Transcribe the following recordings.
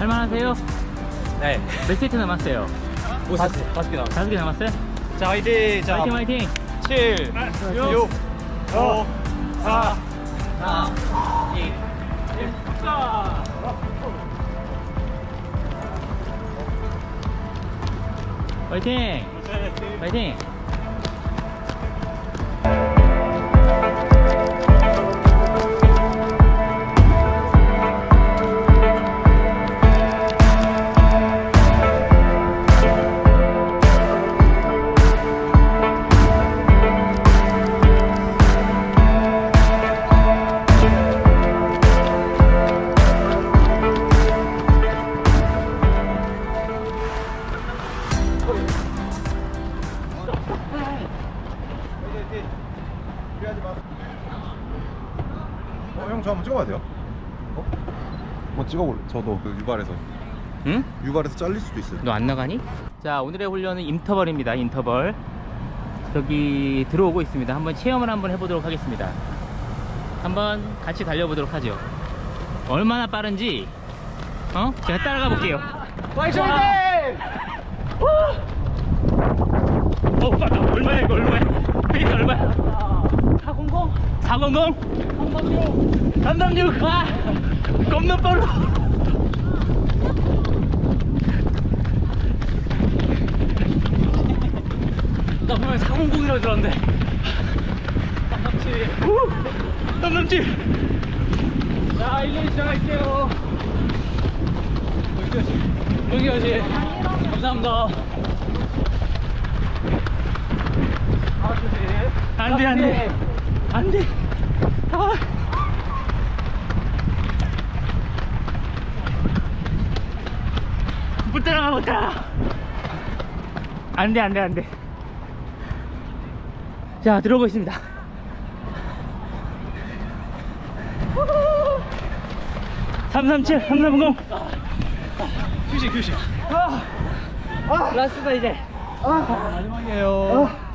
할만하세요? 네. 몇 세트 남았어요? 다섯, 다섯 개 남았어. 다섯 개 남았어요? 자, 화이팅! 자, 화이팅 화이팅! 7, 6, 5, 4, 3, 2, 1. 화이팅! 화이팅! 형, 저 한번 찍어봐도 돼요? 어? 한번 찍어볼래? 저도 그 유발에서. 응? 유발에서 잘릴 수도 있어요. 너 안 나가니? 자 오늘의 훈련은 인터벌입니다 인터벌 저기 들어오고 있습니다 한번 체험을 한번 해보도록 하겠습니다 한번 같이 달려보도록 하죠 얼마나 빠른지 어? 제가 따라가 볼게요 화이팅! 어 맞다 얼마야 이거 얼마야? 페이스 얼마야? 400 400 336아 겁나 빨라 나 분명히 400이라고 들었는데. 땀남지 땀남지 자 이제 시작할게요. 여기까지. 감사합니다 안돼 안돼. 안돼. 아. 못 따라가 못 따라가. 안돼 안돼 안돼. 자 들어오고 있습니다. 337 330 휴식, 휴식. 라스트다 이제. 마지막이에요.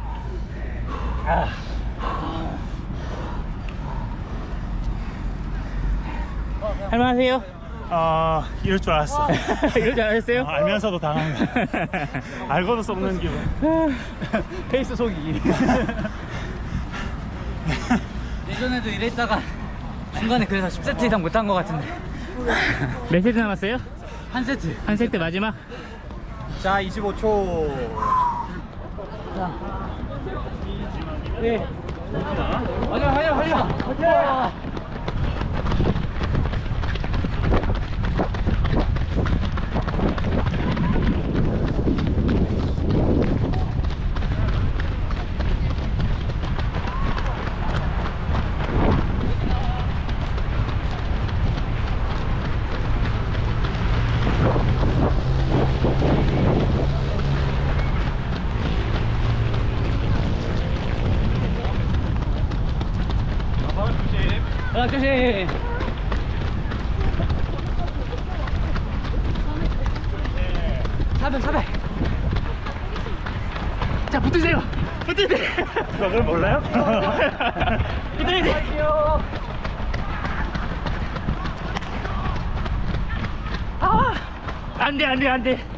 할만하세요? 아 이럴 줄 알았어. 이럴 줄 알았어요? 아, 알면서도 당한 거. 알고도 썩는 기분. 페이스 속이기. 예전에도 이랬다가 중간에 그래서 10세트 이상 못한 것 같은데 몇 세트 남았어요? 한 세트 한 세트 마지막 자, 25초. 네 하자, 하자, 하자. 하 나 조심 사백 사백. 자 붙으세요. 붙으세요. 그걸 몰라요? 돼 아, 안 돼, 안 돼, 안 돼.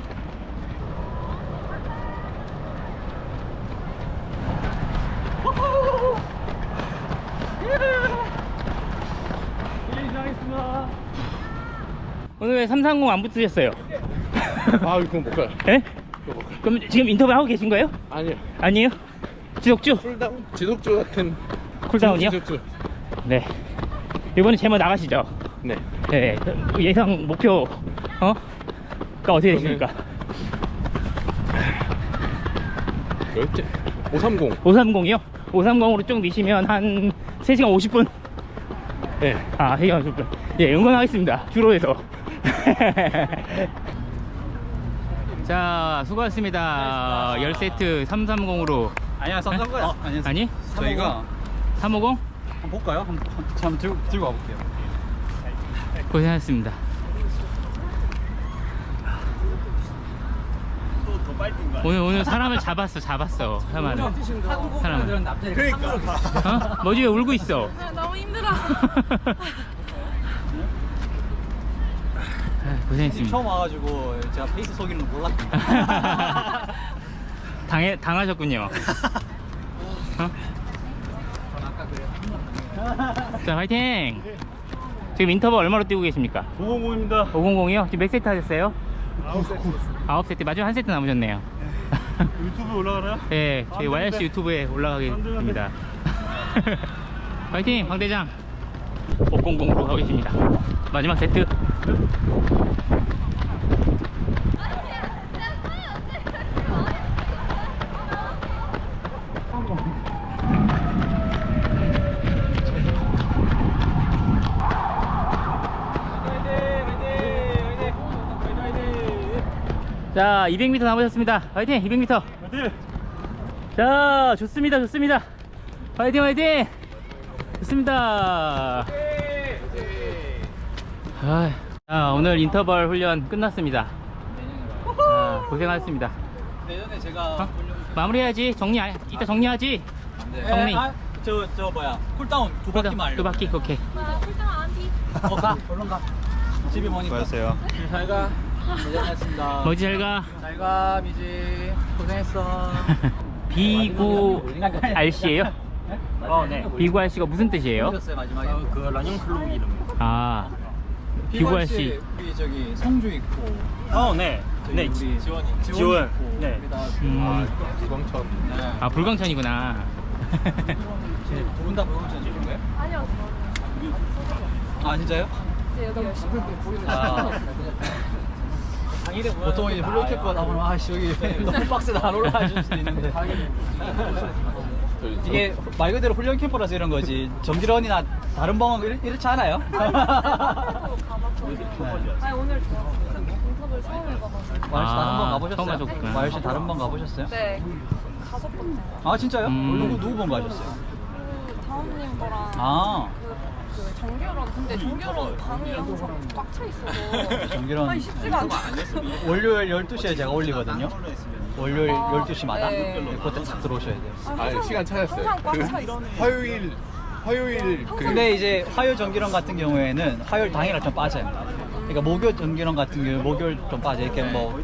오늘 왜 330 안 붙으셨어요? 아, 그건 못 가요. 예? 그럼 지금 인터뷰 하고 계신 거예요? 아니요. 아니에요? 지속주? 쿨다운? 지속주 같은. 쿨다운이요? 지속주. 네. 이번에 제목 나가시죠? 네. 네. 예상 목표, 어? 가 어떻게 되십니까? 열째. 530. 530이요? 530으로 쭉 미시면 한 3시간 50분? 네. 아, 3시간 50분. 예, 응원하겠습니다. 주로에서. 자, 수고하셨습니다. 10세트 330으로. 아니야, 썸썸 거야. 아니야. 아니? 저희가 350? 한번 볼까요? 한번, 한번 들고, 들고 와볼게요. 고생하셨습니다. 오늘, 오늘 사람을 잡았어, 잡았어. 사람을. 사람을. 앞자리 그러니까 어? 뭐지, 왜 울고 있어? 너무 힘들어. 아, 고생했습니다. 처음 와가지고 제가 페이스 속이는 거 몰랐어요. 당해, 당하셨군요. 어? 자, 화이팅! 지금 인터벌 얼마로 뛰고 계십니까? 550입니다 500이요? 지금 몇 세트 하셨어요? 아홉 세트 9세트, 마지막 한 세트 남으셨네요. 유튜브 올라가나요? 네, 저희 안 YRC. 유튜브에. 됩니다. 화이팅, 황대장! 500으로 가겠습니다. 마지막 세트. 자, 200m 남으셨습니다. 화이팅, 200m. 화이팅! 자, 좋습니다, 좋습니다. 화이팅, 화이팅! 좋습니다. 아, 자, 오늘 인터벌 훈련 끝났습니다. 자, 고생하셨습니다. 예전에 제가 어? 마무리해야지. 정리, 안- 이따 정리하지. 정리. 아, 저, 저 뭐야 쿨다운 두 바퀴만 두 바퀴, 오케이. 어, 가 얼른 가 집이 머니까 수고하셨어요. 잘 가 고생했습니다 머지 잘 가. 잘가 미지 고생했어 비구 RC예요? 어, 네. 비구 RC가 무슨 뜻이에요? 마지막에 그 라닝 클럽 이름 아, 비구 RC. 우리 저기 성주 있고 어, 네. 저기 네. 우리 지원이 지원. 있고 네. 여기다 음. 구광천. 네. 아, 불광천이구나. 두분다 불광천 주신 거예요? 아니요, 아 진짜요? 저 여기 열심히 아. 보통 이제 블루 캠프 나오면 아씨 여기 너무 빡세다 안 올라가 줄 수도 있는데 이게 말 그대로 훈련 캠프라서 이런 거지 정지런이나 다른 방은 이렇, 이렇지 않아요? 아니 오늘 좋았어요. 인터뷰 처음 해봐가지고. 마을 씨 다른 번 아, 가보셨어요? 처음 가셨구나. 마을 씨 다른 번 가보셨어요? 네, 다섯 번째. 아 진짜요? 음. 누구 누구 번 가셨어요? 그 다음님 거랑 아 그, 그 정결원 근데 정결원 방이 항상 꽉 차 있어서 정기런 아니 쉽지가 않아. 월요일 12시에 제가 올리거든요. 월요일 아, 12시마다 네. 그때 딱 들어오셔야 돼요. 아, 시간 찾았어요. 항상 꽉 차 있어. 화요일 화요일 근데 이제 화요일 정기론 같은 경우에는 화요일 당일날 좀 빠져요. 그러니까 목요일 정기론 같은 경우 목요일 좀 빠져. 이렇게 뭐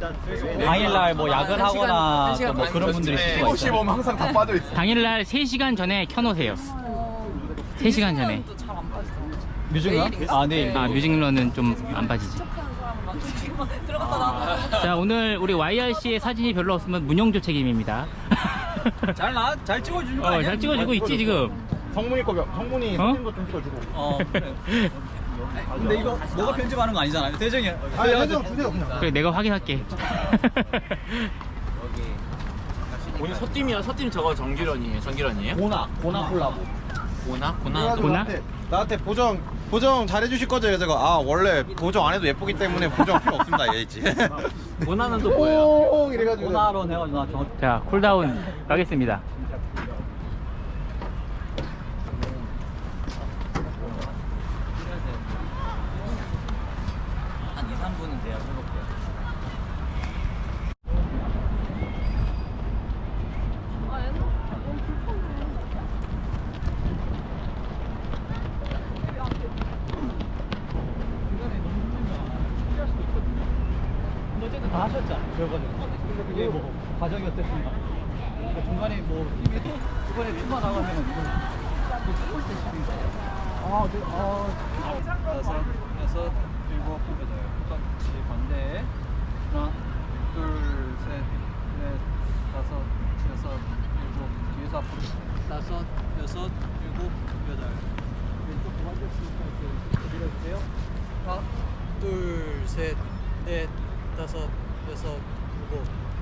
당일날 뭐 야근하거나 또 뭐 그런 분들이 있을 수가 있어요. 항상 다 빠져 있어. 당일날 3시간 전에 켜놓으세요. 어, 3시간 전에. 잘안 빠져. 뮤직런? 아 내일. 아, 뮤직런은 좀 안 빠지지. 체크하는 사람은 막 지금 들어갔다 나왔다. 자, 오늘 우리 YRC의 사진이 별로 없으면 문용조 책임입니다. 잘 나, 잘 찍어주는 거 어, 아니야? 잘 찍어주고 있지, 지금. 성문이 거 성문이 어? 사진 거좀 찍어주고. 어 그래. 근데 이거 너가 편집하는 거 아니잖아요. 대정이. 아니 사진 주세요 그냥. 그래, 내가 확인할게. 오늘 서팀이야 서팀 저거 정기런이에요 정기런이에요? 고나 고나 콜라보. 고나? 고나? 보나? 나한테, 나한테 보정 보정 잘해주실 거죠? 그래서 제가 아 원래 보정 안 해도 예쁘기 때문에 보정 필요 없습니다 얘했지. 고나는 또 뭐예요? 오 이래가지고. 고나로 해가지고 나 정확히. 자, 쿨다운 가겠습니다. 한 2, 3분은 돼야 해볼게요. 아, 얘는 너무 불편해. 근데 어쨌든 다 하셨잖아요. 결과는. 근데 그게 뭐 과정이 어땠습니까? 그러니까 중간에 뭐 팀이 이번에 투마 나가면 이거 뭐 찍을 때 시간이 아, 네, 아. 여섯, 여섯, 일곱, 여덟. 같이 반대. 하나, 둘, 셋, 넷, 다섯, 여섯, 일곱. 뒤에서 앞으로. 다섯, 여섯, 일곱, 여덟. 왼쪽 도와줬으니까 이렇게 밀어주세요. 하나, 둘, 셋, 넷, 다섯, 일곱. 어?